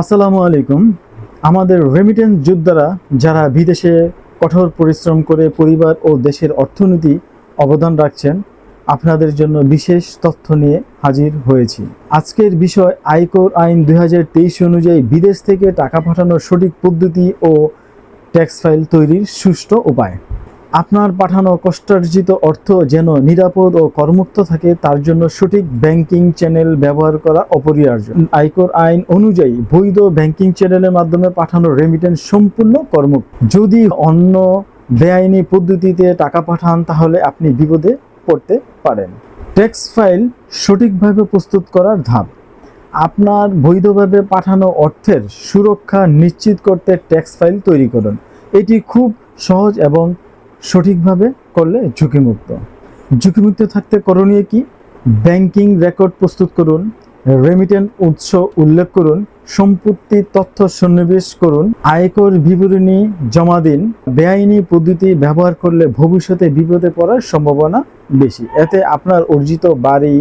আসসালামু আলাইকুম। আমাদের রেমিটেন্স যোদ্ধারা যারা বিদেশে কঠোর পরিশ্রম করে পরিবার ও দেশের অর্থনীতি অবদান রাখছেন, আপনাদের জন্য বিশেষ তথ্য নিয়ে হাজির হয়েছি। আজকের বিষয় আয়কর আইন দু হাজার তেইশ অনুযায়ী বিদেশ থেকে টাকা পাঠানোর সঠিক পদ্ধতি ও ট্যাক্স ফাইল তৈরির সুষ্ঠু উপায়। আপনার পাঠানো কষ্টার্জিত অর্থ যেন নিরাপদ ও করমুক্ত থাকে, তার জন্য সঠিক ব্যাংকিং চ্যানেল ব্যবহার করা অপরিহার্য। আয়কর আইন অনুযায়ী বৈধ ব্যাংকিং চ্যানেলের মাধ্যমে পাঠানো রেমিটেন্স সম্পূর্ণ কর্মুক্ত। যদি অন্য বেআইনি পদ্ধতিতে টাকা পাঠান, তাহলে আপনি বিপদে পড়তে পারেন। ট্যাক্স ফাইল সঠিকভাবে প্রস্তুত করার ধাপ। আপনার বৈধভাবে পাঠানো অর্থের সুরক্ষা নিশ্চিত করতে ট্যাক্স ফাইল তৈরি করুন। এটি খুব সহজ এবং সঠিকভাবে করলে ঝুঁকিমুক্ত। ঝুঁকিমুক্ত থাকতে করণীয় কি? ব্যাংকিং রেকর্ড প্রস্তুত করুন রেমিটেন্ট উৎস উল্লেখ করুন, সম্পত্তি তথ্য সন্নিবেশ করুন, আয়কর বিবরণী জমা দিন, বেআইনি পদ্ধতি ব্যবহার করলে ভবিষ্যতে বিপদে পড়ার সম্ভাবনা বেশি। এতে আপনার অর্জিত বাড়ি,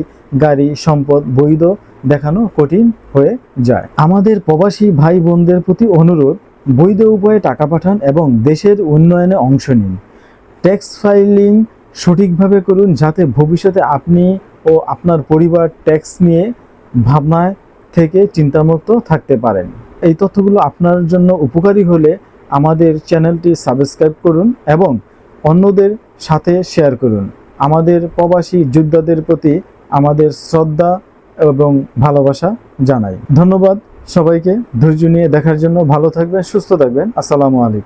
গাড়ি, সম্পদ, বৈধ দেখানো কঠিন হয়ে যায়। আমাদের প্রবাসী ভাই বোনদের প্রতি অনুরোধ, বৈধ উপায়ে টাকা পাঠান এবং দেশের উন্নয়নে অংশ নিন। ট্যাক্স ফাইলিং সঠিকভাবে করুন যাতে ভবিষ্যতে আপনি ও আপনার পরিবার ট্যাক্স নিয়ে ভাবনায় থেকে চিন্তামুক্ত থাকতে পারেন। এই তথ্যগুলো আপনার জন্য উপকারী হলে আমাদের চ্যানেলটি সাবস্ক্রাইব করুন এবং অন্যদের সাথে শেয়ার করুন। আমাদের প্রবাসী যোদ্ধাদের প্রতি আমাদের শ্রদ্ধা এবং ভালোবাসা জানাই। ধন্যবাদ সবাইকে। ধৈর্য নিয়ে দেখার জন্য ভালো থাকবেন, সুস্থ থাকবেন। আসসালামু আলাইকুম।